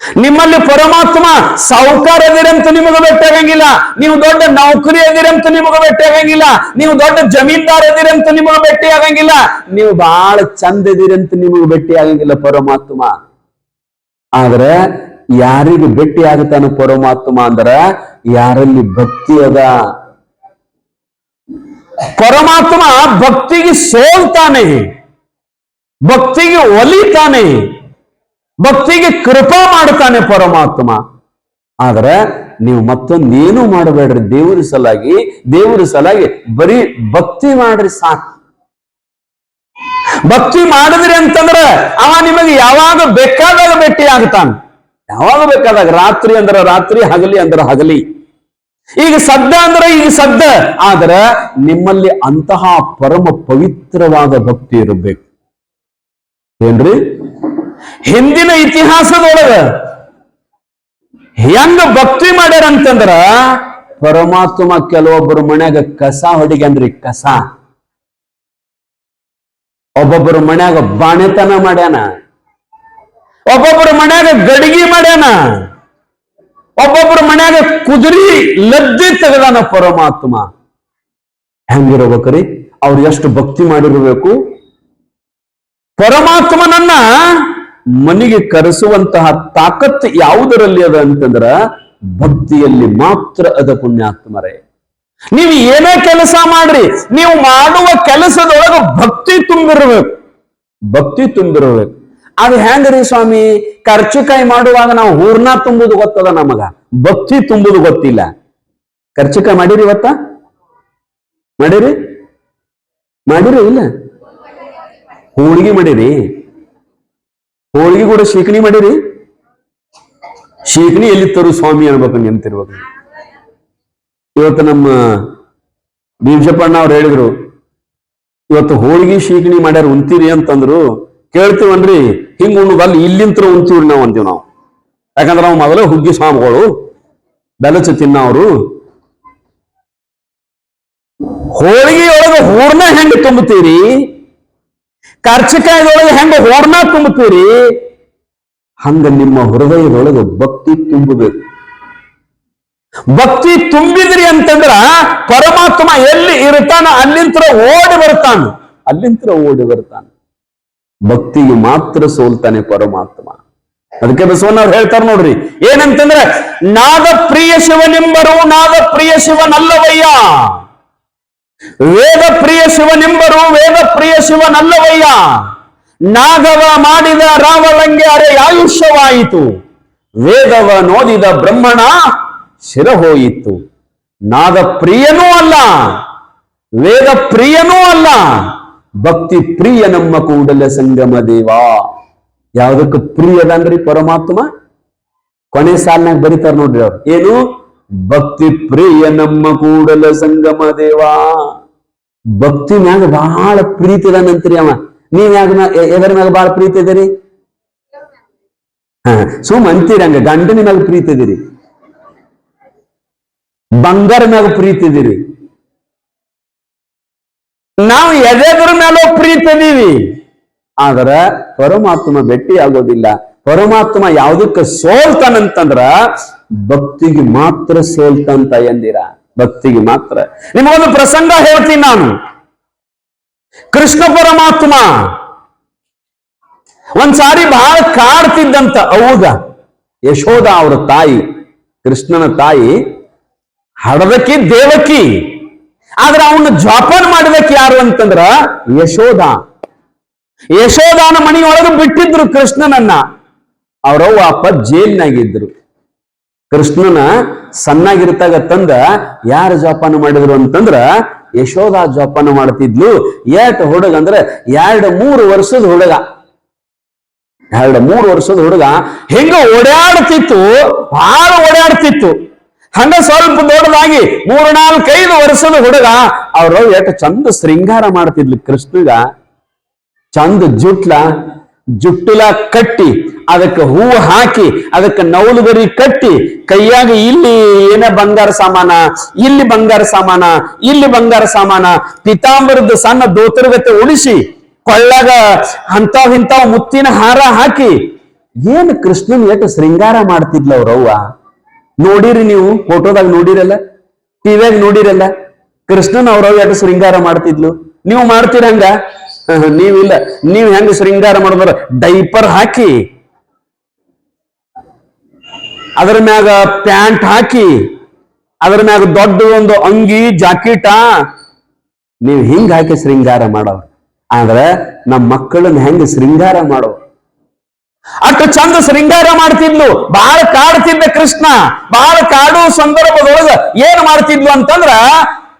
ನಿಮ್ಮಲ್ಲಿ ಪರಮಾತ್ಮ ಸಾಹುಕಾರ ಅದಿರಂತ ನಿಮಗೆ ಬೆಟ್ಟಾಗಂಗಿಲ್ಲ ನೀವು ದೊಡ್ಡ ನೌಕರಿ ಅದಿರಂತ ನಿಮಗೆ ಭೇಟಿಯಾಗಂಗಿಲ್ಲ ನೀವು ದೊಡ್ಡ ಜಮೀನ್ದಾರ್ ಎದಿರಂತ ನಿಮಗೆ ಭೇಟಿ ಆಗಂಗಿಲ್ಲ, ನೀವು ಬಹಳ ಚಂದ ಅಂತ ನಿಮಗೆ ಭೇಟಿ ಆಗಂಗಿಲ್ಲ ಪರಮಾತ್ಮ. ಆದ್ರೆ ಯಾರಿಗೆ ಭೇಟಿ ಆಗುತ್ತಾನೆ ಪರಮಾತ್ಮ ಅಂದ್ರ ಯಾರಲ್ಲಿ ಭಕ್ತಿ ಅದ? ಪರಮಾತ್ಮ ಭಕ್ತಿಗೆ ಸೋಲ್ತಾನೆ. ಭಕ್ತಿಗೆ ಒಲಿತಾನೆ. ಭಕ್ತಿಗೆ ಕೃಪಾ ಮಾಡ್ತಾನೆ ಪರಮಾತ್ಮ. ಆದ್ರೆ ನೀವು ಮತ್ತೊಂದೇನು ಮಾಡಬೇಡ್ರಿ. ದೇವರ ಸಲಾಗಿ ದೇವರ ಸಲಾಗಿ ಬರೀ ಭಕ್ತಿ ಮಾಡ್ರಿ ಸಾಕು. ಭಕ್ತಿ ಮಾಡಿದ್ರಿ ಅಂತಂದ್ರ ಅವ ನಿಮಗೆ ಯಾವಾಗ ಬೇಕಾದಾಗ ಭೇಟಿ ಆಗ್ತಾನೆ ಯಾವಾಗ ಬೇಕಾದಾಗ? ರಾತ್ರಿ ಅಂದ್ರ ರಾತ್ರಿ, ಹಗಲಿ ಅಂದ್ರ ಹಗಲಿ. ಈಗ ಸದ್ದ ಅಂದ್ರೆ ಈಗ ಸದ್ದ. ಆದ್ರ ನಿಮ್ಮಲ್ಲಿ ಅಂತಹ ಪರಮ ಪವಿತ್ರವಾದ ಭಕ್ತಿ ಇರಬೇಕು. ಏನ್ರಿ? ಹಿಂದಿನ ಇತಿಹಾಸದೊಳಗ ಹೆಂಗ ಭಕ್ತಿ ಮಾಡ್ಯಾರ ಅಂತಂದ್ರ ಪರಮಾತ್ಮ ಕೆಲವೊಬ್ಬರು ಮನ್ಯಾಗ ಕಸ ಹೊಡಿಗಂದ್ರಿ ಕಸ. ಒಬ್ಬೊಬ್ಬರು ಮನ್ಯಾಗ ಬಾಣೆತನ ಮಾಡ್ಯಾನ. ಒಬ್ಬೊಬ್ಬರು ಮನ್ಯಾಗ ಗಡಿಗೆ ಮಾಡ್ಯಾನ. ಒಬ್ಬೊಬ್ಬರು ಮನ್ಯಾಗ ಕುದುರಿ ಲದ್ದಿ ತೆಗೆದಾನ ಪರಮಾತ್ಮ. ಹೆಂಗಿರ್ಬೇಕ್ರಿ? ಅವ್ರು ಎಷ್ಟು ಭಕ್ತಿ ಮಾಡಿರ್ಬೇಕು? ಪರಮಾತ್ಮನನ್ನ ಮನೆಗೆ ಕರೆಸುವಂತಹ ತಾಕತ್ ಯಾವುದರಲ್ಲಿ ಅದ ಅಂತಂದ್ರ ಭಕ್ತಿಯಲ್ಲಿ ಮಾತ್ರ ಅದ ಪುಣ್ಯಾತ್ಮರೇ. ನೀವು ಏನೇ ಕೆಲಸ ಮಾಡ್ರಿ, ನೀವು ಮಾಡುವ ಕೆಲಸದೊಳಗ ಭಕ್ತಿ ತುಂಬಿರ್ಬೇಕು. ಭಕ್ತಿ ತುಂಬಿರ್ಬೇಕು. ಅದು ಹೆಂಗ್ರಿ ಸ್ವಾಮಿ? ಕರ್ಚಿಕಾಯಿ ಮಾಡುವಾಗ ನಾವು ಹೂರ್ಣ ತುಂಬುದು ಗೊತ್ತದ ನಮಗ? ಭಕ್ತಿ ತುಂಬುದು ಗೊತ್ತಿಲ್ಲ. ಕರ್ಚಿಕಾಯಿ ಮಾಡಿರಿ ಇವತ್ತ? ಮಾಡಿರಿ? ಮಾಡಿರಿ ಇಲ್ಲ? ಹೋಳಿಗೆ ಮಾಡಿರಿ. ಹೋಳಿಗೆ ಕೂಡ ಶೀಕಣಿ ಮಾಡಿರಿ? ಶೀಕಣಿ ಎಲ್ಲಿ ತರು ಸ್ವಾಮಿ ಅನ್ಬೇಕು ನಿಂತಿರ್ಬೇಕು ಇವತ್ತು ನಮ್ಮ ಭೀಮಶಪ್ಪಣ್ಣ ಅವ್ರು ಹೇಳಿದ್ರು, ಇವತ್ತು ಹೋಳಿಗೆ ಶೀಕಣಿ ಮಾಡ್ಯಾರ ಉಂತೀರಿ ಅಂತಂದ್ರು ಕೇಳ್ತೀವನ್ರಿ? ಹಿಂಗ್ ಉಣ್ಣುದಲ್ಲ ಇಲ್ಲಿಂತ್ರ ಉಣ್ತೀವ್ರಿ ನಾವು ಅಂತೀವಿ ನಾವು. ಯಾಕಂದ್ರೆ ನಾವು ಮೊದಲೇ ಹುಗ್ಗಿ ಸ್ವಾಮಿಗಳು, ಬೆಲಚ ತಿನ್ನವರು. ಹೋಳಿಗೆ ಒಳಗೆ ಹೂರ್ಣ ಹೆಂಗ್ ತುಂಬುತ್ತೀರಿ ಕರ್ಚಿಕಾಯದೊಳಗೆ ಹೆಂಗ ಹೂರ್ಣ ತುಂಬುತ್ತೀರಿ ಹಂಗ ನಿಮ್ಮ ಹೃದಯದೊಳಗೆ ಭಕ್ತಿ ತುಂಬಬೇಕು. ಭಕ್ತಿ ತುಂಬಿದ್ರಿ ಅಂತಂದ್ರ ಪರಮಾತ್ಮ ಎಲ್ಲಿ ಇರ್ತಾನ ಅಲ್ಲಿಂತ್ರ ಓಡಿ ಬರ್ತಾನ. ಅಲ್ಲಿಂತ್ರ ಓಡಿ ಬರ್ತಾನ. ಭಕ್ತಿಗೆ ಮಾತ್ರ ಸೋಲ್ತಾನೆ ಪರಮಾತ್ಮ. ಅದಕ್ಕೆ ಬಸವಣ್ಣವ್ರು ಹೇಳ್ತಾರೆ ನೋಡ್ರಿ, ಏನಂತಂದ್ರೆ ನಾದ ಪ್ರಿಯ ಶಿವನೆಂಬರು ನಾದ ಪ್ರಿಯ ಶಿವನಲ್ಲವಯ್ಯ. ವೇದ ಪ್ರಿಯ ಶಿವನೆಂಬರು ವೇದ ಪ್ರಿಯ ಶಿವನಲ್ಲವಯ್ಯ. ನಾಗವ ಮಾಡಿದ ರಾವಣಂಗೆ ಅರೆ ಆಯುಷ್ಯವಾಯಿತು. ವೇದವ ನೋದಿದ ಬ್ರಹ್ಮಣ ಶಿರ ಹೋಯಿತು ನಾದ ಪ್ರಿಯನೂ ಅಲ್ಲ ವೇದ ಪ್ರಿಯನೂ ಅಲ್ಲ. ಭಕ್ತಿ ಪ್ರಿಯ ನಮ್ಮ ಕೂಡಲ ಸಂಗಮ ದೇವ. ಯಾವುದಕ್ಕೆ ಪ್ರಿಯದನ್ರಿ ಪರಮಾತ್ಮ? ಕೊನೆ ಸಾಲಿನಾಗ ಬರೀತಾರ ನೋಡ್ರಿ ಅವ್ರು. ಏನು? ಭಕ್ತಿ ಪ್ರಿಯ ನಮ್ಮ ಕೂಡಲ ಸಂಗಮ ದೇವ. ಭಕ್ತಿ ಮ್ಯಾಗ ಬಹಳ ಪ್ರೀತಿ ಇದಾನಂತ್ರಿ ಅವ. ನೀವ್ ಯಾಗ ಎದರ ಮ್ಯಾಗ ಬಹಳ ಪ್ರೀತಿ ಇದೀರಿ ಹ, ಸುಮ್ ಅಂತೀರಿ ಹಂಗ. ಗಂಡನ ಮ್ಯಾಗ ಪ್ರೀತಿ ಇದೀರಿ ಬಂಗಾರ ಮ್ಯಾಗ ಪ್ರೀತಿ ಇದೀರಿ ನಾವು ಎದೆದ್ರ ಮೇಲೋ ಪ್ರೀತದೀವಿ. ಆದ್ರ ಪರಮಾತ್ಮ ಭೇಟಿ ಆಗೋದಿಲ್ಲ ಪರಮಾತ್ಮ ಯಾವುದಕ್ಕೆ ಸೋಲ್ತಾನಂತಂದ್ರ ಭಕ್ತಿಗೆ ಮಾತ್ರ ಸೋಲ್ತಂತ ಎಂದಿರ. ಭಕ್ತಿಗೆ ಮಾತ್ರ. ನಿಮಗೊಂದು ಪ್ರಸಂಗ ಹೇಳ್ತೀನಿ ನಾನು. ಕೃಷ್ಣ ಪರಮಾತ್ಮ ಒಂದ್ಸಾರಿ ಬಹಳ ಕಾಡ್ತಿದ್ದಂತ ಹೌದ? ಯಶೋಧ ಅವರ ತಾಯಿ, ಕೃಷ್ಣನ ತಾಯಿ, ಹಡದಕಿ ದೇವಕಿ. ಆದ್ರೆ ಅವನ್ನ ಜೋಪಾನ ಮಾಡ್ಬೇಕು ಯಾರು ಅಂತಂದ್ರ ಯಶೋಧ ಯಶೋಧಾನ ಮನೆಯೊಳಗೆ ಬಿಟ್ಟಿದ್ರು ಕೃಷ್ಣನನ್ನ. ಅವರ ಅಪ್ಪ ಜೈಲ್ನಾಗಿದ್ರು. ಕೃಷ್ಣನ ಸಣ್ಣಾಗಿರ್ತಾಗ ತಂದ ಯಾರು ಜೋಪಾನ ಮಾಡಿದ್ರು ಅಂತಂದ್ರ ಯಶೋಧ ಜೋಪಾನ ಮಾಡ್ತಿದ್ಲು. ಎಟ್ ಹುಡುಗ ಅಂದ್ರೆ ಎರಡು ಮೂರು ವರ್ಷದ ಹುಡುಗ. ಎರಡು ಮೂರು ವರ್ಷದ ಹುಡುಗ ಹೆಂಗ ಓಡಾಡ್ತಿತ್ತು ಬಹಳ ಓಡಾಡ್ತಿತ್ತು. ಹಂಗ ಸ್ವಲ್ಪ ದೊಡ್ಡದಾಗಿ ಮೂರು ನಾಲ್ಕೈದು ವರ್ಷದ ಹುಡುಗ ಅವ್ರು ಎಟ್ ಚಂದ ಶೃಂಗಾರ ಮಾಡ್ತಿದ್ಲು ಕೃಷ್ಣಗ. ಚಂದ ಜುಟ್ಲ, ಜುಟ್ಟುಲ ಕಟ್ಟಿ, ಅದಕ್ಕೆ ಹೂವು ಹಾಕಿ, ಅದಕ್ಕೆ ನೌಲುಗರಿ ಕಟ್ಟಿ, ಕೈಯಾಗ ಇಲ್ಲಿ ಏನ ಬಂಗಾರ ಸಾಮಾನ, ಇಲ್ಲಿ ಬಂಗಾರ ಸಾಮಾನ, ಇಲ್ಲಿ ಬಂಗಾರ ಸಾಮಾನ, ಪಿತಾಂಬರದ ಸಣ್ಣ ದೋತರಗತೆ ಉಳಿಸಿ, ಕೊಳ್ಳಾಗ ಅಂತಾವ್ ಇಂತಾವ್ ಮುತ್ತಿನ ಹಾರ ಹಾಕಿ, ಏನು ಕೃಷ್ಣನ್ ಎಷ್ಟು ಶೃಂಗಾರ ಮಾಡ್ತಿದ್ಲ ಅವ್ರವ್ವ? ನೋಡಿರಿ ನೀವು, ಫೋಟೋದಾಗ ನೋಡಿರಲ್ಲ? ಟಿವಿಯಾಗ ನೋಡಿರಲ್ಲ? ಕೃಷ್ಣನ್ ಅವ್ರ ಎಷ್ಟು ಶೃಂಗಾರ ಮಾಡ್ತಿದ್ಲು? ನೀವು ಮಾಡ್ತೀರ ಹಂಗ? ನೀವಿಲ್ಲ. ನೀವ್ ಹೆಂಗ ಶೃಂಗಾರ ಮಾಡಿದ್ರ? ಡೈಪರ್ ಹಾಕಿ. ಅದರ ಮ್ಯಾಗ ಪ್ಯಾಂಟ್ ಹಾಕಿ. ಅದರ ಮ್ಯಾಗ ದೊಡ್ಡ ಒಂದು ಅಂಗಿ, ಜಾಕೆಟ. ನೀವು ಹಿಂಗ್ ಹಾಕಿ ಶೃಂಗಾರ ಮಾಡೋ ಆದ್ರೆ ನಮ್ಮ ಮಕ್ಕಳನ್ನ ಹೆಂಗ ಶೃಂಗಾರ ಮಾಡೋ ಅಷ್ಟು ಚಂದ ಶೃಂಗಾರ ಮಾಡ್ತಿದ್ಲು ಬಹಳ ಕಾಡ್ತಿದ್ದ ಕೃಷ್ಣ ಬಹಳ ಕಾಡು ಸಂದರ್ಭದೊಳಗ ಏನ್ ಮಾಡ್ತಿದ್ಲು ಅಂತಂದ್ರ,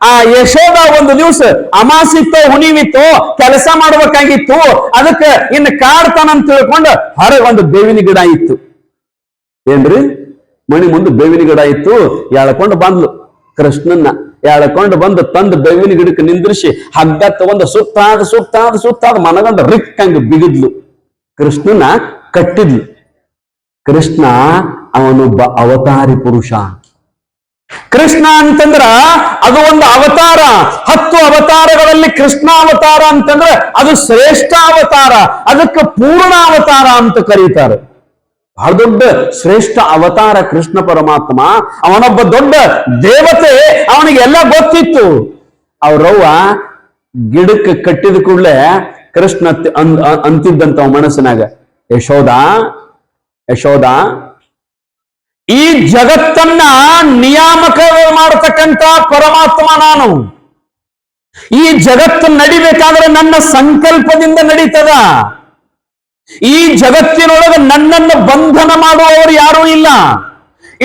ಆ ಯಶೋದ ಒಂದು ದಿವಸ ಅಮಾಸಿತ್ತು, ಹುಣಿವಿತ್ತು ಕೆಲಸ ಮಾಡ್ಬೇಕಾಗಿತ್ತು, ಅದಕ್ಕೆ ಇನ್ನು ಕಾಡ್ತಾನಂತ ತಿಳ್ಕೊಂಡು, ಹೊರ ಒಂದು ಬೇವಿನ ಗಿಡ ಇತ್ತು. ಏನ್ರಿ? ಮಣಿ ಮುಂದೆ ಬೇವಿನ ಗಿಡ ಇತ್ತು, ಎಳ್ಕೊಂಡು ಬಂದ್ಲು ಕೃಷ್ಣನ್ನ. ಎಳ್ಕೊಂಡು ಬಂದು ತಂದು ಬೇವಿನ ಗಿಡಕ್ಕೆ ನಿಂದ್ರಿಸಿ ಹಗ್ಗ ತಗೊಂಡು ಸುತ್ತಾದ ಸುತ್ತಾದ ಸುತ್ತಾದ ಮನಗಂಡ ರಿಕ್ಕಂಗೆ ಬಿಗಿದ್ಲು. ಕೃಷ್ಣನ ಕಟ್ಟಿದ್ಲು. ಕೃಷ್ಣ ಅವನೊಬ್ಬ ಅವತಾರಿ ಪುರುಷ. ಕೃಷ್ಣ ಅಂತಂದ್ರ ಅದು ಒಂದು ಅವತಾರ. ಹತ್ತು ಅವತಾರಗಳಲ್ಲಿ ಕೃಷ್ಣ ಅವತಾರ ಅಂತಂದ್ರೆ ಅದು ಶ್ರೇಷ್ಠ ಅವತಾರ. ಅದಕ್ಕೆ ಪೂರ್ಣ ಅವತಾರ ಅಂತ ಕರೀತಾರೆ. ಬಹಳ ದೊಡ್ಡ ಶ್ರೇಷ್ಠ ಅವತಾರ ಕೃಷ್ಣ ಪರಮಾತ್ಮ. ಅವನೊಬ್ಬ ದೊಡ್ಡ ದೇವತೆ ಅವನಿಗೆ ಎಲ್ಲ ಗೊತ್ತಿತ್ತು. ಅವ್ರವ್ವ ಗಿಡಕ್ಕೆ ಕಟ್ಟಿದ ಕೂಡಲೇ ಕೃಷ್ಣ ಅಂತಿದ್ದಂತ ಮನಸ್ಸಿನಾಗ. ಯಶೋದ ಯಶೋದ, ಈ ಜಗತ್ತನ್ನ ನಿಯಾಮಕ ಮಾಡತಕ್ಕಂತ ಪರಮಾತ್ಮ ನಾನು. ಈ ಜಗತ್ತು ನಡಿಬೇಕಾದ್ರೆ ನನ್ನ ಸಂಕಲ್ಪದಿಂದ ನಡೀತದ. ಈ ಜಗತ್ತಿನೊಳಗೆ ನನ್ನನ್ನು ಬಂಧನ ಮಾಡುವವರು ಯಾರೂ ಇಲ್ಲ.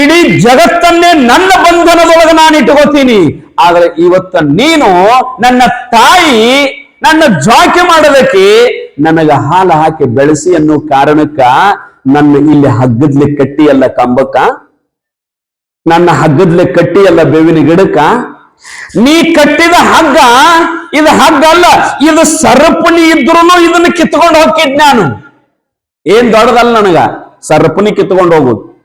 ಇಡೀ ಜಗತ್ತನ್ನೇ ನನ್ನ ಬಂಧನದೊಳಗೆ ನಾನು ಇಟ್ಕೋತೀನಿ ಆದ್ರೆ ಇವತ್ತ ನೀನು ನನ್ನ ತಾಯಿ, ನನ್ನ ಜಾಕೆ ಮಾಡೋದಕ್ಕೆ ನನಗ ಹಾಲು ಹಾಕಿ ಬೆಳೆಸಿ ಅನ್ನೋ ಕಾರಣಕ್ಕ ನನ್ನ ಇಲ್ಲಿ ಹಗ್ಗದ್ಲಿ ಕಟ್ಟಿ ಅಲ್ಲ ಕಂಬಕ್ಕ? ನನ್ನ ಹಗ್ಗದ್ಲೆ ಕಟ್ಟಿ ಅಲ್ಲ ಬೇವಿನ ಗಿಡಕ್ಕ? ನೀ ಕಟ್ಟಿದ ಹಗ್ಗ, ಇದು ಹಗ್ಗ ಅಲ್ಲ, ಇದು ಸರಪುಣಿ ಇದ್ರು ಇದನ್ನ ಕಿತ್ಕೊಂಡು ಹೋಗ್ತಿದ್ ನಾನು. ಏನ್ ದೊಡ್ಡದಲ್ಲ ನನಗ? ಸರ್ಪನಿ ಕಿತ್ಕೊಂಡು ಹೋಗುದು